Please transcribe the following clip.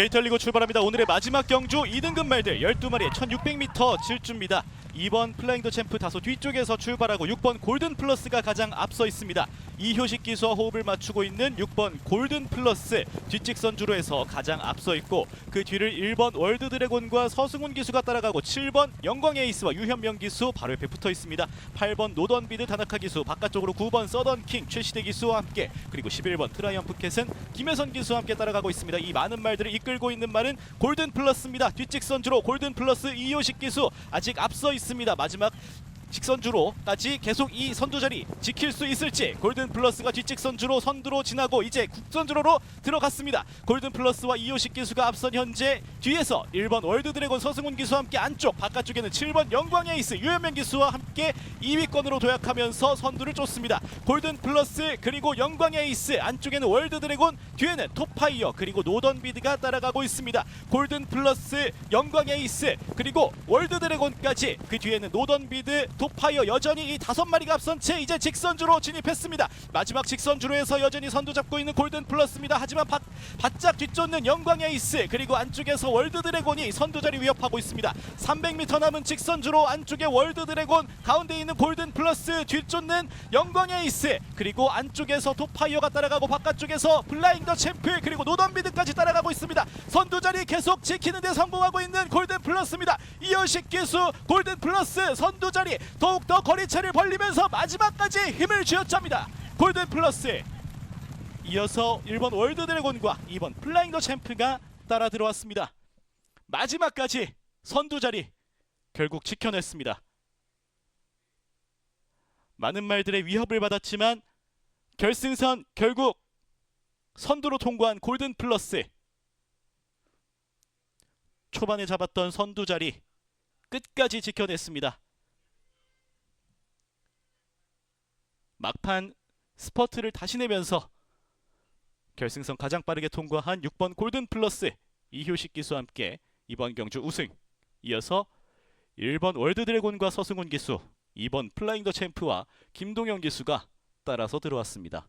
게이털리고 출발합니다. 오늘의 마지막 경주 2등급 말들 12마리 1600m 질주입니다. 2번 플라잉더 챔프 다소 뒤쪽에서 출발하고 6번 골든 플러스가 가장 앞서 있습니다. 이효식 기수와 호흡을 맞추고 있는 6번 골든 플러스 뒷직선 주로 해서 가장 앞서 있고 그 뒤를 1번 월드 드래곤과 서승훈 기수가 따라가고 7번 영광 에이스와 유현명 기수 바로 옆에 붙어 있습니다. 8번 노던비드 다나카 기수 바깥쪽으로 9번 서던킹 최시대 기수와 함께 그리고 11번 트라이언프 캣은 김혜선 기수와 함께 따라가고 있습니다. 이 많은 말들을 이끌고 있는 말은 골든 플러스입니다. 뒷직선 주로 골든 플러스 이효식 기수 아직 앞서 있습니다. 마지막 직선주로까지 계속 이 선두 자리 지킬 수 있을지 골든 플러스가 뒷직선주로 선두로 지나고 이제 국선주로로 들어갔습니다. 골든 플러스와 이효식 기수가 앞선 현재 뒤에서 1번 월드 드래곤 서승훈 기수와 함께 안쪽 바깥쪽에는 7번 영광 에이스 유현명 기수와 함께 2위권으로 도약하면서 선두를 쫓습니다. 골든 플러스 그리고 영광 에이스 안쪽에는 월드 드래곤 뒤에는 톱파이어 그리고 노던비드가 따라가고 있습니다. 골든 플러스 영광 에이스 그리고 월드 드래곤까지 그 뒤에는 노던비드 톱파이어 여전히 이 다섯 마리가 앞선 채 이제 직선주로 진입했습니다. 마지막 직선주로에서 여전히 선두 잡고 있는 골든 플러스입니다. 하지만 바, 바짝 뒤쫓는 영광 에이스 그리고 안쪽에서 월드 드래곤이 선두 자리 위협하고 있습니다. 300m 남은 직선주로 안쪽에 월드 드래곤 가운데 있는 골든 플러스 뒤쫓는 영광 에이스 그리고 안쪽에서 톱파이어가 따라가고 바깥쪽에서 플라잉 더 챔프 그리고 노던비드까지 따라가고 있습니다. 선두 자리 계속 지키는 데 성공하고 있는 골든 플러스입니다. 이현식 기수 골든 플러스 선두 자리 더욱 더 거리차를 벌리면서 마지막까지 힘을 쥐어짭니다. 골든 플러스 이어서 1번 월드 드래곤과 2번 플라잉 더 챔프가 따라 들어왔습니다. 마지막까지 선두 자리 결국 지켜냈습니다. 많은 말들의 위협을 받았지만 결승선 결국 선두로 통과한 골든 플러스 초반에 잡았던 선두 자리 끝까지 지켜냈습니다. 막판 스퍼트를 다시 내면서 결승선 가장 빠르게 통과한 6번 골든 플러스 이효식 기수와 함께 이번 경주 우승 이어서 1번 월드 드래곤과 서승훈 기수 2번 플라잉 더 챔프와 김동현 기수가 따라서 들어왔습니다.